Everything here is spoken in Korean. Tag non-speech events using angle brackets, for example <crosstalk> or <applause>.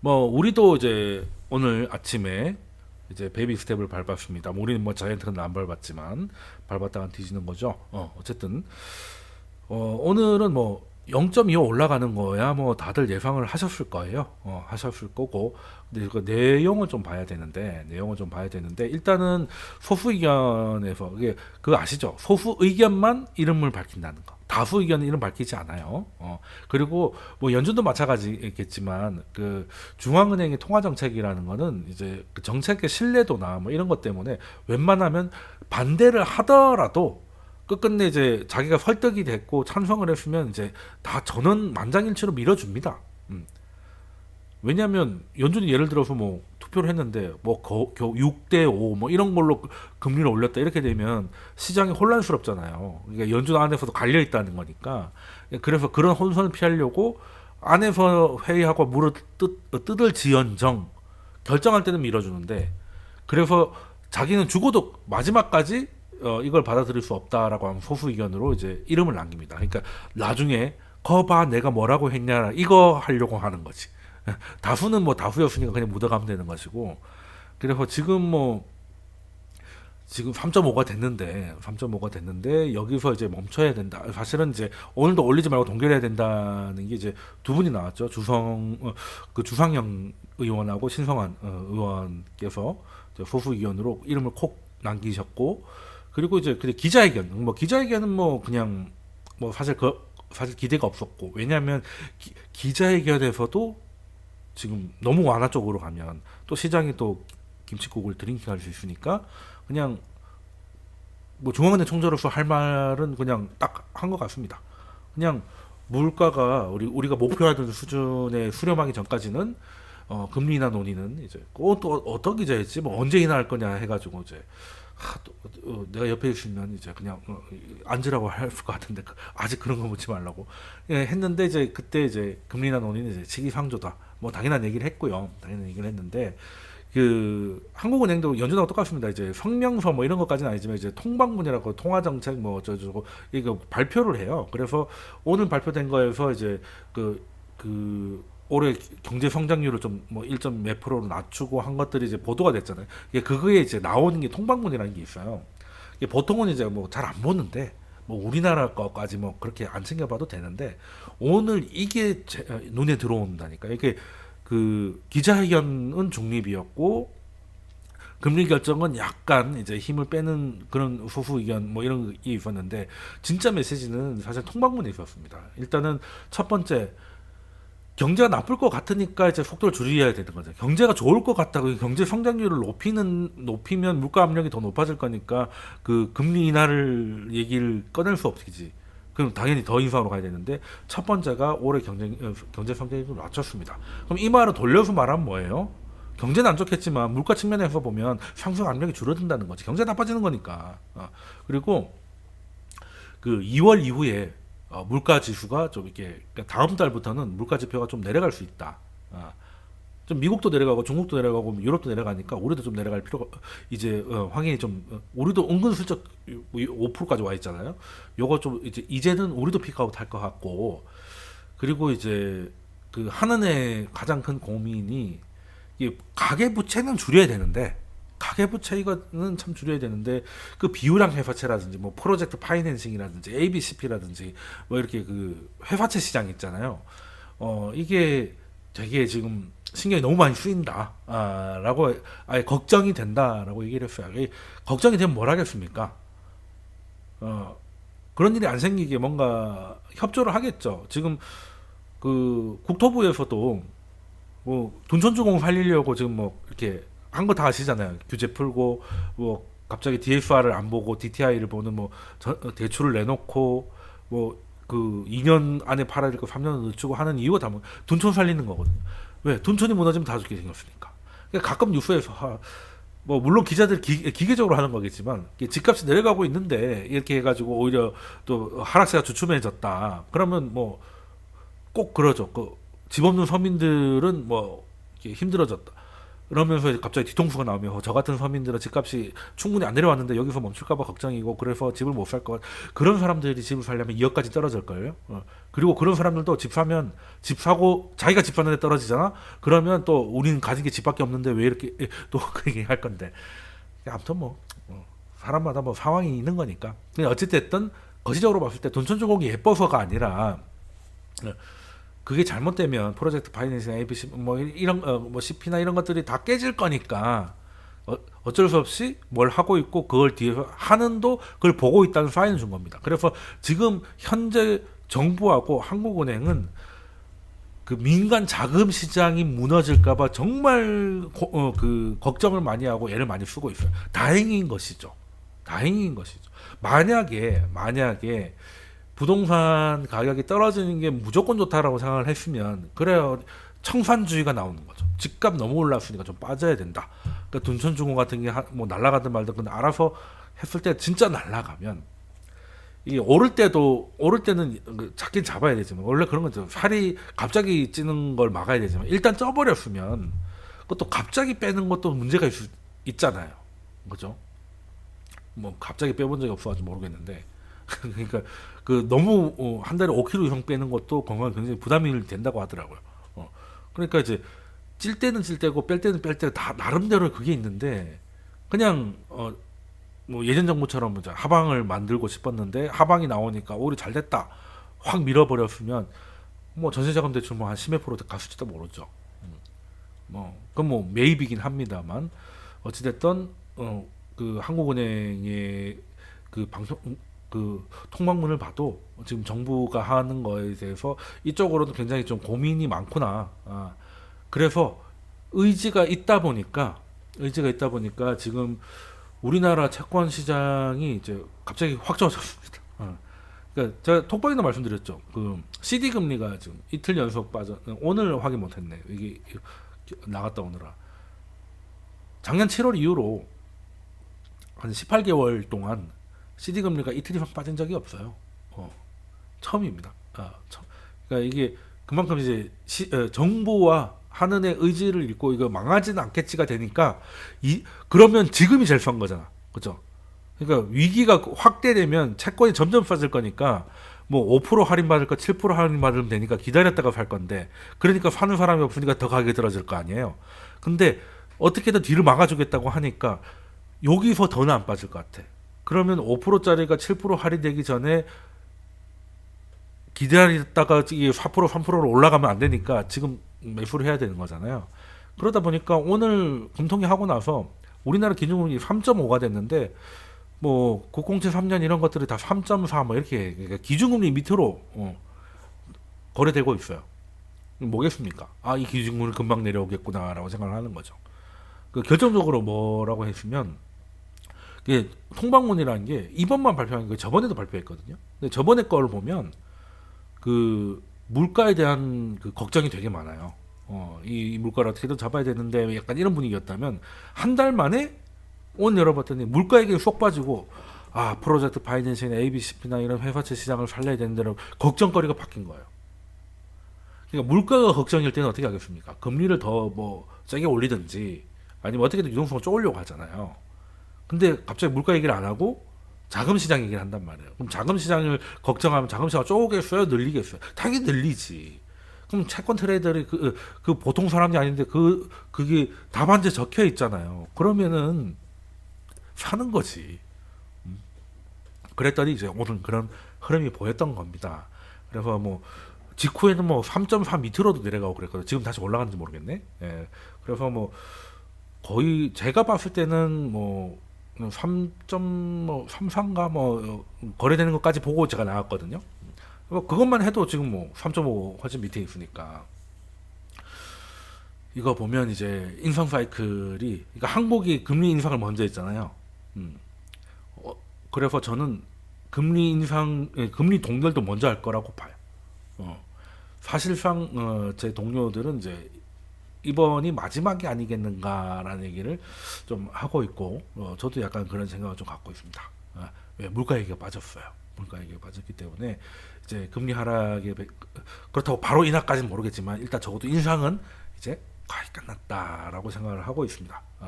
뭐 우리도 이제 오늘 아침에 이제 베이비 스텝을 밟았습니다. 뭐 우리는 뭐 자이언트는 안 밟았지만 밟았다가 뒤지는 거죠. 어 어쨌든 어 오늘은 뭐 0.25 올라가는 거야 뭐 다들 예상을 하셨을 거예요. 어 하셨을 거고 근데 그 내용을 좀 봐야 되는데 내용을 좀 봐야 되는데 일단은 소수 의견에서 이게 그거 아시죠? 소수 의견만 이름을 밝힌다는 거. 다수 의견은 밝히지 않아요. 어 그리고 뭐 연준도 마찬가지겠지만 그 중앙은행의 통화 정책이라는 거는 이제 그 정책의 신뢰도나 뭐 이런 것 때문에 웬만하면 반대를 하더라도 끝끝내 이제 자기가 설득이 됐고 찬성을 했으면 이제 다 전원 만장일치로 밀어줍니다. 음. 왜냐하면 연준이 예를 들어서 뭐 투표를 했는데 뭐 거, 겨 6대 5 뭐 이런 걸로 금리를 올렸다 이렇게 되면 시장이 혼란스럽잖아요. 그러니까 연준 안에서도 갈려 있다는 거니까 그래서 그런 혼선을 피하려고 안에서 회의하고 물을 뜯, 뜯을 지연정 결정할 때는 밀어주는데 그래서 자기는 죽어도 마지막까지 어, 이걸 받아들일 수 없다라고 하는 소수 의견으로 이제 이름을 남깁니다. 그러니까 나중에 거봐 내가 뭐라고 했냐 이거 하려고 하는 거지. <laughs> 다수는 뭐 다수였으니까 그냥 묻어가면 되는 것이고 그래서 지금 뭐 지금 3.5가 됐는데 3.5가 됐는데 여기서 이제 멈춰야 된다. 사실은 이제 오늘도 올리지 말고 동결해야 된다는 게 이제 두 분이 나왔죠. 주성 어, 그 주상영 의원하고 신성한 어, 의원께서 소수 의원으로 이름을 콕 남기셨고 그리고 이제 근데 기자회견 뭐 기자회견은 뭐 그냥 뭐 사실 그 사실 기대가 없었고 왜냐하면 기, 기자회견에서도 지금 너무 완화 쪽으로 가면 또 시장이 또 김치국을 드링킹할 수 있으니까 그냥 뭐 중앙은행 총재로서 할 말은 그냥 딱 한 것 같습니다. 그냥 물가가 우리 우리가 목표하던 수준에 수렴하기 전까지는 어, 금리나 논의는 이제 어, 또 어떤 기자였지 뭐 언제 인하할 거냐 해가지고 이제 하, 또, 어, 내가 옆에 있으면 이제 그냥 어, 앉으라고 할 것 같은데 그- 아직 그런 거 묻지 말라고. 예, 했는데 이제 그때 이제 금리나 논의는 이제 시기상조다. 뭐 당연한 얘기를 했고요. 당연한 얘기를 했는데 그 한국은행도 연준하고 똑같습니다. 이제 성명서 뭐 이런 것까지는 아니지만 이제 통방문이라고 통화정책 뭐 어쩌고저쩌고 이거 발표를 해요. 그래서 오늘 발표된 거에서 이제 그그 올해 경제 성장률을 좀 뭐 1점 몇 프로로 낮추고 한 것들이 이제 보도가 됐잖아요. 이게 그거에 이제 나오는 게 통방문이라는 게 있어요. 이게 보통은 이제 뭐 잘 안 보는데 뭐 우리나라 거까지 뭐 그렇게 안 챙겨봐도 되는데 오늘 이게 제- 어, 눈에 들어온다니까. 이게 그 기자회견은 중립이었고 금리 결정은 약간 이제 힘을 빼는 그런 소수 의견 뭐 이런 게 있었는데 진짜 메시지는 사실 통방문에 있었습니다. 일단은 첫 번째 경제가 나쁠 것 같으니까 이제 속도를 줄여야 되는 거죠. 경제가 좋을 것 같다고 경제 성장률을 높이는 높이면 물가 압력이 더 높아질 거니까 그 금리 인하를 얘기를 꺼낼 수 없지. 그럼 당연히 더 인상으로 가야 되는데 첫 번째가 올해 경제 어, 경제 성장률을 낮췄습니다. 그럼 이 말을 돌려서 말하면 뭐예요? 경제는 안 좋겠지만 물가 측면에서 보면 상승 압력이 줄어든다는 거지. 경제 나빠지는 거니까. 어. 그리고 그 2월 이후에 어, 물가 지수가 좀 이렇게 그러니까 다음 달부터는 물가 지표가 좀 내려갈 수 있다. 어. 좀 미국도 내려가고 중국도 내려가고 유럽도 내려가니까 우리도 좀 내려갈 필요가 이제 어, 확인이 좀 어, 우리도 은근슬쩍 5%까지 와 있잖아요. 요거 좀 이제 이제는 우리도 피크아웃 할 것 같고 그리고 이제 그 하는의 가장 큰 고민이 이 가계 부채는 줄여야 되는데 가계 부채 이거는 참 줄여야 되는데 그 비율형 회사채라든지 뭐 프로젝트 파이낸싱이라든지 ABCP라든지 뭐 이렇게 그 회사채 시장 있잖아요. 어 이게 되게 지금 신경이 너무 많이 쓰인다라고 아예 걱정이 된다라고 얘기를 했어요. 이 걱정이 되면 뭘 하겠습니까? 어 그런 일이 안 생기게 뭔가 협조를 하겠죠. 지금 그 국토부에서도 뭐 둔촌주공 살리려고 지금 뭐 이렇게 한 거 다 아시잖아요. 규제 풀고 뭐 갑자기 DFR을 안 보고 DTI를 보는 뭐 저- 어, 대출을 내놓고 뭐 그 2년 안에 팔아야 될거 3년 늦추고 하는 이유가 다뭐 둔촌 살리는 거거든요. 왜? 둔촌이 무너지면 다 죽게 생겼으니까. 그러니까 가끔 뉴스에서 하, 뭐 물론 기자들 기, 기계적으로 하는 거겠지만 집값이 내려가고 있는데 이렇게 해가지고 오히려 또 하락세가 주춤해졌다. 그러면 뭐 꼭 그러죠. 그 집 없는 서민들은 뭐 이렇게 힘들어졌다. 그러면서 갑자기 뒤통수가 나오면 어, 저 같은 서민들은 집값이 충분히 안 내려왔는데 여기서 멈출까봐 걱정이고 그래서 집을 못 살 것. 그런 사람들이 집을 살려면 2억까지 떨어질 거예요. 어. 그리고 그런 사람들도 집 사면 집 사고 자기가 집 사는데 떨어지잖아. 그러면 또 우리는 가진 게 집밖에 없는데 왜 이렇게 <laughs> 또 그 얘기 할 건데. 아무튼 뭐 어, 사람마다 뭐 상황이 있는 거니까. 근데 어찌됐든 거시적으로 봤을 때 돈천주공이 예뻐서가 아니라 어, 그게 잘못되면 프로젝트 파이낸싱 ABC 뭐 이런 어, 뭐 CP나 이런 것들이 다 깨질 거니까 어, 어쩔 수 없이 뭘 하고 있고 그걸 뒤에서 하는도 그걸 보고 있다는 사인을 준 겁니다. 그래서 지금 현재 정부하고 한국은행은 그 민간 자금 시장이 무너질까봐 정말 고- 어, 그 걱정을 많이 하고 애를 많이 쓰고 있어요. 다행인 것이죠. 다행인 것이죠. 만약에 만약에 부동산 가격이 떨어지는 게 무조건 좋다라고 생각을 했으면 그래요 청산주의가 나오는 거죠. 집값 너무 올랐으니까 좀 빠져야 된다. 그러니까 둔천중공 같은 게 뭐 날라가든 말든 근데 알아서 했을 때 진짜 날라가면 이 오를 때도 오를 때는 그 잡긴 잡아야 되지만 원래 그런 거죠. 살이 갑자기 찌는 걸 막아야 되지만 일단 쪄버렸으면 그것도 갑자기 빼는 것도 문제가 있, 있잖아요. 그죠? 뭐 갑자기 빼본 적이 없어가지고 모르겠는데 <laughs> 그러니까 그 너무 어, 한 달에 5kg 이상 빼는 것도 건강에 굉장히 부담이 된다고 하더라고요. 어. 그러니까 이제 찔 때는 찔 때고 뺄 때는 뺄 때고 다 나름대로 그게 있는데 그냥 어 뭐 예전 정부처럼 이제 하방을 만들고 싶었는데 하방이 나오니까 오히려 잘 됐다 확 밀어버렸으면 뭐 전세자금 대출 뭐한 10몇 프로 갔을지도 모르죠. 음. 뭐 그건 뭐 매입이긴 합니다만 어찌됐든 어그 한국은행의 그 방송 그 통방문을 봐도 지금 정부가 하는 거에 대해서 이쪽으로는 굉장히 좀 고민이 많구나. 아, 그래서 의지가 있다 보니까 의지가 있다 보니까 지금 우리나라 채권 시장이 이제 갑자기 확 좋아졌습니다. 어. 그러니까 제가 톡방에도 말씀드렸죠. 그 CD 금리가 지금 이틀 연속 빠져 오늘 확인 못했네. 이게 나갔다 오느라 작년 7월 이후로 한 18개월 동안 CD 금리가 이틀 이상 빠진 적이 없어요. 어, 처음입니다. 아, 처음. 그러니까 이게 그만큼 이제 시, 어, 정부와 하는의 의지를 잃고 이거 망하지는 않겠지가 되니까 이 그러면 지금이 제일 싼 거잖아. 그죠? 그러니까 위기가 확대되면 채권이 점점 싸질 거니까 뭐 5% 할인 받을 거 7% 할인 받으면 되니까 기다렸다가 살 건데 그러니까 사는 사람이 없으니까 더 가격이 떨어질 거 아니에요. 근데 어떻게든 뒤를 막아주겠다고 하니까 여기서 더는 안 빠질 것 같아. 그러면 5%짜리가 7% 할인되기 전에 기다렸다가 이게 4% 3%로 올라가면 안 되니까 지금 매수를 해야 되는 거잖아요. 그러다 보니까 오늘 금통위 하고 나서 우리나라 기준금리 3.5가 됐는데 뭐 9073년 이런 것들이 다 3.4뭐 이렇게 그러니까 기준금리 밑으로 어, 거래되고 있어요. 뭐겠습니까? 아 이 기준금리 금방 내려오겠구나라고 생각을 하는 거죠. 그 결정적으로 뭐라고 했으면 이게 통방문이라는 게 이번만 발표한 게 저번에도 발표했거든요. 근데 저번에 걸 보면 그 물가에 대한 그 걱정이 되게 많아요. 어, 이, 이 물가를 어떻게든 잡아야 되는데 약간 이런 분위기였다면 한 달 만에 온 열어봤더니 물가 얘기 쏙 빠지고 아 프로젝트 파이낸싱, ABCP나 이런 회사채 시장을 살려야 되는데로 걱정거리가 바뀐 거예요. 그러니까 물가가 걱정일 때는 어떻게 하겠습니까? 금리를 더 뭐 세게 올리든지 아니면 어떻게든 유동성을 쪼으려고 하잖아요. 근데 갑자기 물가 얘기를 안 하고 자금 시장 얘기를 한단 말이에요. 그럼 자금 시장을 걱정하면 자금 시장 쪼개겠어요? 늘리겠어요? 당연히 늘리지. 그럼 채권 트레이더들이 그, 그 보통 사람이 아닌데 그 그게 답안지에 적혀 있잖아요. 그러면은 사는 거지. 음. 그랬더니 이제 오늘 그런 흐름이 보였던 겁니다. 그래서 뭐 직후에는 뭐3.4 밑으로도 내려가고 그랬거든요. 지금 다시 올라가는지 모르겠네. 예. 그래서 뭐 거의 제가 봤을 때는 뭐 3.33가 뭐 거래되는 것까지 보고 제가 나왔거든요. 뭐 그것만 해도 지금 뭐 3.5 훨씬 밑에 있으니까 이거 보면 이제 인상 사이클이 그러니까 한국이 금리 인상을 먼저 했잖아요. 음. 어, 그래서 저는 금리 인상, 예, 금리 동결도 먼저 할 거라고 봐요. 어. 사실상 어, 제 동료들은 이제 이번이 마지막이 아니겠는가라는 얘기를 좀 하고 있고 어, 저도 약간 그런 생각을 좀 갖고 있습니다. 아, 왜 물가 얘기가 빠졌어요. 물가 얘기가 빠졌기 때문에 이제 금리 하락에 배- 그렇다고 바로 인하까지는 모르겠지만 일단 적어도 인상은 이제 거의 끝났다라고 생각을 하고 있습니다. 아,